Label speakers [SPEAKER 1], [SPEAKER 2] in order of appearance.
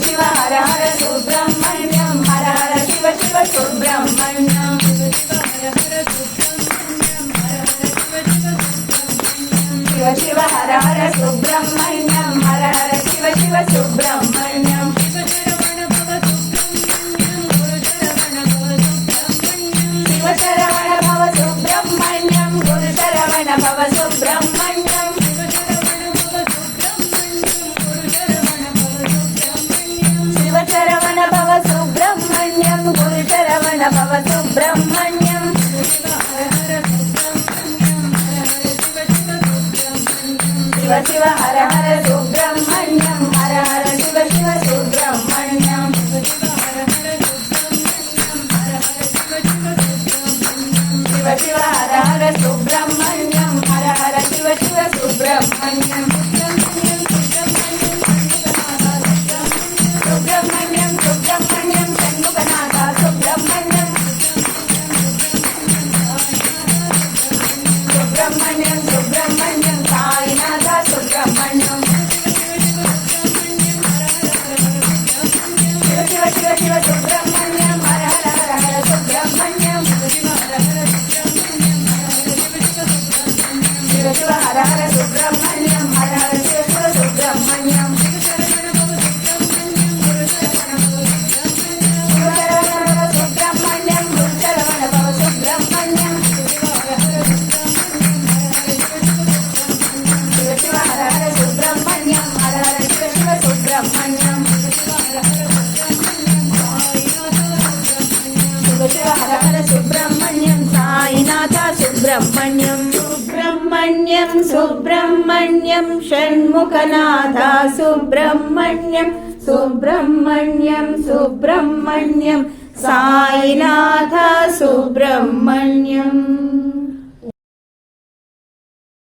[SPEAKER 1] Shiva, Hara, Hara. Shiva Shiva Hara Hara Subrahmanyam Hara Hara Shiva Shiva Subrahmanyam. Shiva Saravana Bhava Subrahmanyam Guru Saravana Bhava Subrahmanyam. Shiva Saravana Bhava Subrahmanyam Guru Saravana Bhava Subrahmanyam. Shiva Shiva Hara Hara Subrahmanyam. Hara Hara Shiva Shiva Subrahmanyam. Shiva Shiva Hara Hara Subrahmanyam. Hara Hara Shiva Shiva Subrahmanyam. Subrahmanyam. Subrahmanyam Subrahmanyam Shanmukhanatha Subrahmanyam Subrahmanyam Subrahmanyam Sainath Subrahmanyam.